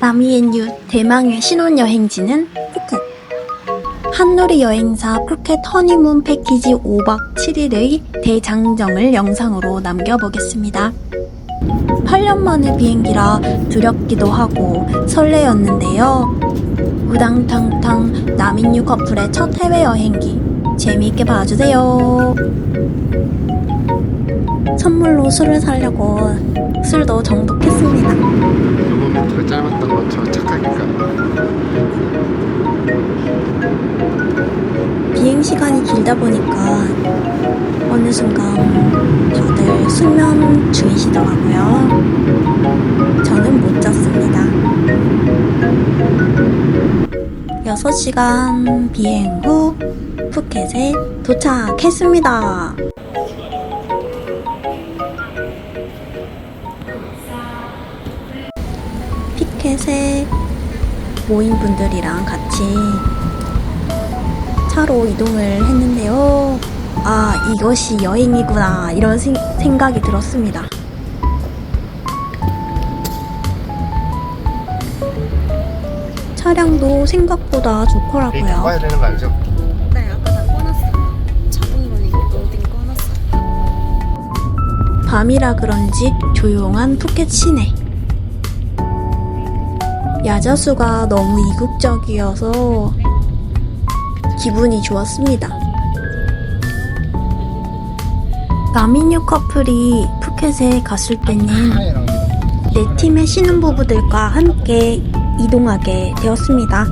나미앤유 대망의 신혼여행지는 푸켓. 한누리 여행사 푸켓 허니문 패키지 5박 7일의 대장정을 영상으로 남겨보겠습니다. 8년 만의 비행기라 두렵기도 하고 설레였는데요. 우당탕탕 남인유 커플의 첫 해외 여행기 재미있게 봐주세요. 선물로 술을 사려고 술도 정독했습니다. 요금이 더 짧았던 거저 착하니까 비행 시간이 길다 보니까 어느 순간 다들 수면 중이시더라고요. 저는 못 잤습니다. 6시간 비행 후 푸켓에 도착했습니다. 피켓에 모인 분들이랑 같이 차로 이동을 했는데요. 아, 이것이 여행이구나. 이런 생- 생각이 들었습니다. 차량도 생각보다 좋더라고요. 꺼야 되는 거 알죠? 네, 아까 다 꺼놨어요. 자동이라니까 모든 꺼놨어요. 밤이라 그런지 조용한 푸켓 시내. 야자수가 너무 이국적이어서 기분이 좋았습니다. 남인유 커플이 푸켓에 갔을 때는 네 팀의 신혼부부들과 함께 이동하게 되었습니다.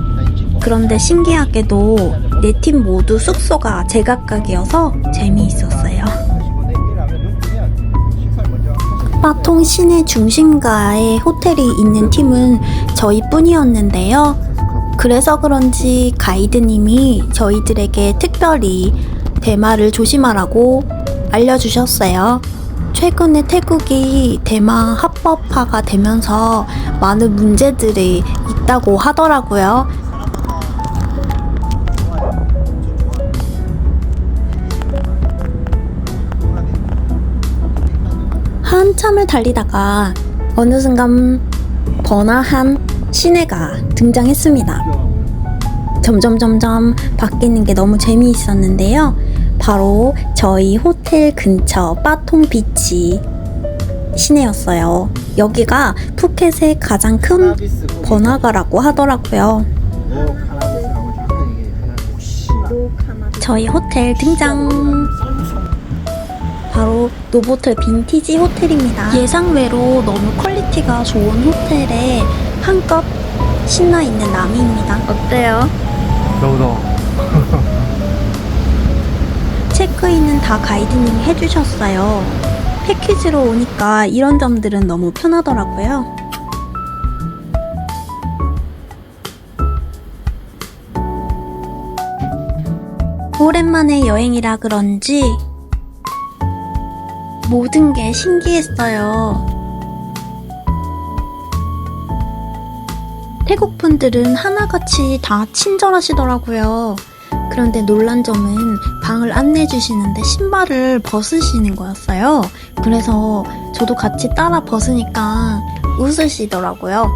그런데 신기하게도 네 팀 모두 숙소가 제각각이어서 재미있었어요. 파통 시내 중심가에 호텔이 있는 팀은 저희뿐이었는데요. 그래서 그런지 가이드님이 저희들에게 특별히 대마를 조심하라고 알려주셨어요. 최근에 태국이 대마 합법화가 되면서 많은 문제들이 있다고 하더라고요. 달리다가 어느 순간 번화한 시내가 등장했습니다. 점점 점점 바뀌는 게 너무 재미있었는데요. 바로 저희 호텔 근처 빠통 비치 시내였어요. 여기가 푸켓의 가장 큰 번화가라고 하더라고요. 저희 호텔 등장. 바로 노보틀 빈티지 호텔입니다. 예상외로 너무 퀄리티가 좋은 호텔에 한껏 신나 있는 남이입니다. 어때요? 너무 더워 체크인은 다 가이드님이 해주셨어요. 패키지로 오니까 이런 점들은 너무 편하더라고요. 오랜만에 여행이라 그런지 모든 게 신기했어요. 태국 분들은 하나같이 다 친절하시더라고요. 그런데 놀란 점은 방을 안내해 주시는데 신발을 벗으시는 거였어요. 그래서 저도 같이 따라 벗으니까 웃으시더라고요.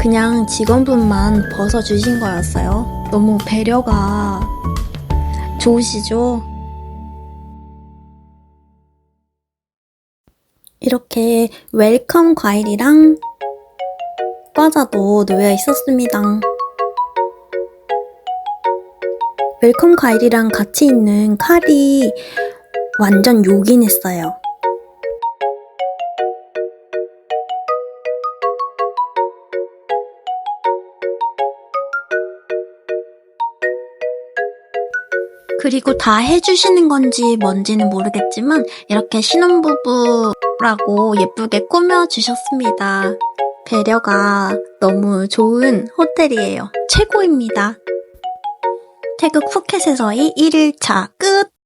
그냥 직원분만 벗어 주신 거였어요. 너무 배려가 좋으시죠? 이렇게 웰컴 과일이랑 과자도 놓여 있었습니다. 웰컴 과일이랑 같이 있는 칼이 완전 요긴했어요. 그리고 다 해주시는 건지 뭔지는 모르겠지만 이렇게 신혼부부라고 예쁘게 꾸며주셨습니다. 배려가 너무 좋은 호텔이에요. 최고입니다. 태국 푸켓에서의 1일차 끝!